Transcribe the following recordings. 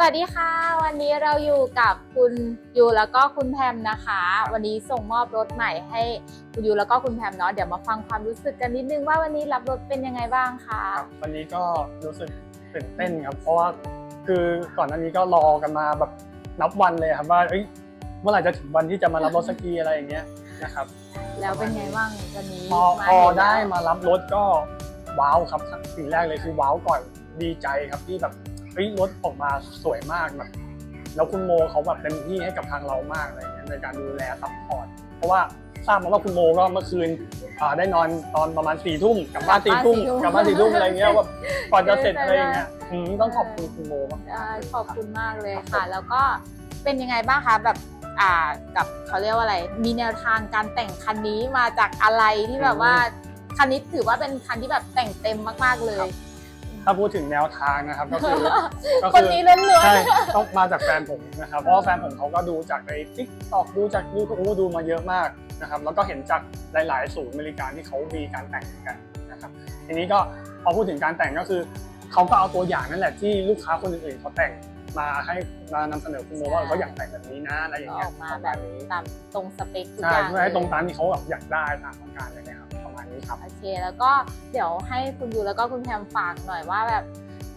สวัสดีค่ะ วันนี้เราอยู่กับคุณยูแล้วก็คุณแพมนะคะ วันนี้ส่งมอบรถใหม่ให้คุณยูแล้วก็คุณแพมเนาะเดี๋ยวมาฟังความรู้สึกกันนิดนึงว่าวันนี้รับรถเป็นยังไงบ้างคะครับวันนี้ก็รู้สึกตื่นเต้นครับ เพราะว่าคือก่อนหน้านี้ก็รอกันมาแบบนับวันเลยครับว่าเอ้ยเมื่อไหร่จะถึงวันที่จะมารับรถสักทีอะไรอย่างเงี้ยนะครับ แล้วเป็นไงบ้างวันนี้พอมาพอเห็นแล้วได้มารับรถก็ว้าวครับสิ่งแรกเลยคือว้าวก่อนดีใจครับที่แบบเฮ้ยรถออกมาสวยมากแบบแล้วคุณโมเขาแบบเต็มที่ให้กับทางเรามากอะไรอย่างเงี้ยในการดูแลซัพพอร์ตเพราะว่าทราบมาว่าคุณโมก็เมื่อคืนอ่าได้นอนตอนประมาณสี่ทุ่มกลับบ้านสี่ทุ่มกลับบ้านสี่ทุ่มอะไรเงี้ยแบบก่อนจะเสร็จอะไรอย่างเงี้ยอืมต้องขอบคุณคุณโมมากได้ขอบคุณมากเลยค่ะ แล้วก็เป็นยังไงบ้างคะแบบอ่ากับเขาเรียกว่าอะไร มีแนวทางการแต่งคันนี้มาจากอะไรที่แบบว่าคันนี้ถือว่าเป็นคันที่แบบแต่งเต็มมาก ๆเลย ถ้าพูดถึงแนวทางนะครับ ก็คือก็คนนี้ล้วนใช่ต้องมาจากแฟนผมนะครับ เพราะว่าแฟนผมเขาก็ดูจากในทิกตอกดูจากยูทูบดูมาเยอะมากนะครับแล้วก็เห็นจากหลาย ๆ ศูนย์บริการที่เขามีการแต่งกันนะครับทีนี้ก็พอพูดถึงการแต่งก็คือเขาก็เอาตัวอย่างนั่นแหละที่ลูกค้าคนอื่นๆเขาแต่งมาให้มานำเสนอคุณโมว่าเขาอยากแต่งแบบนี้นะอะไรอๆย่างอเงี้ยอกมาแบบประณนี้ตามตรงสเปคทุกใช่อย่างเพื่อให้ตรงตามที่เขาแบบอยากได้ตามต้องการเลยนะครับประ มาณนี้ครับ โอเค แล้วก็เดี๋ยวให้คุณยูแล้วก็คุณแพมฝากหน่อยว่าแบบ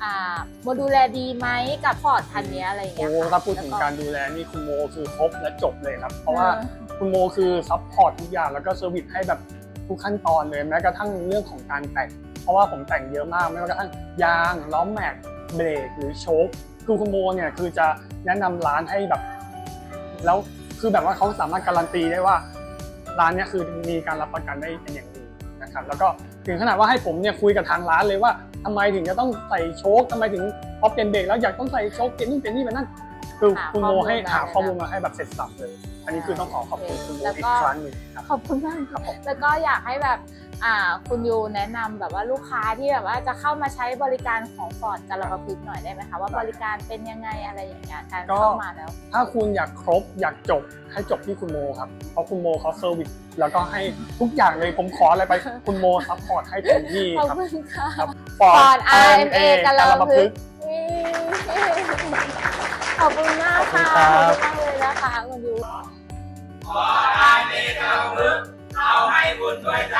อ่าโมดูแลดีไหมกับฟอร์ดคันนี้อะไรอย่างโอ้เงี้ยค่ะถ้าพูดถึงการดูแลนี่คุณโมคือครบและจบเลยครับ เพราะว่าคุณโมคือซัพพอร์ตทุกอย่างแล้วก็เซอร์วิสให้แบบทุกขั้นตอนเลยแม้กระทั่งเรื่องของการแต่ง เพราะว่าผมแต่งเยอะมากไม่ว่ากระทั่งยางล้อแม็กเบรกหรือโชคคือคุณโมเนี่ยคือจะแนะนำร้านให้แบบ แล้วคือแบบว่าเขาสามารถการันตีได้ว่า ร้านเนี้ยคือมีการรับประกันได้เป็นอย่างดี นะครับแล้วก็ถึงขนาดว่าให้ผมเนี่ยคุยกับทางร้านเลยว่าทำไมถึงจะต้องใส่โชคทำไมถึงพอเปลี่ยนเบรกแล้วอยากต้องใส่โชคเปลี่ยนนู่นเปลี่ยนนี่แบบนั้นคือคุณโมให้หาข้อมูลมาให้แบบเสร็จสับเลย อันนี้คือต้องขอขอบคุณคุณโมอีกครั้งหนึ่งครับขอบคุณมากครับผมแล้วก็อยากให้แบบอ่า คุณยูแนะนำแบบว่าลูกค้าที่แบบว่าจะเข้ามาใช้บริการของฟอร์ดกาลปะพฤกษ์หน่อยได้ไหมคะว่าบริการเป็นยังไงอะไรอย่างเงี้ยการเข้ามาแล้ว ถ้าคุณอยากครบอยากจบให้จบที่คุณโมครับเพราะคุณโมเขาเซอร์วิสแล้วก็ให้ทุกอย่างเลยผมขออะไรไปคุณโมซัพพอร์ตให้เต็มที่ขอบครับคุณค่ะครับฟอร์ด Ford RMA กาลกาลปะปะพพฤฤกกษ์ษ์ขอบคุณมากค่ะขอบคุณครับขอบคุณมากเลยนะคะคุณยูขอให้เมกะพึกเอาให้คุณด้วยใจ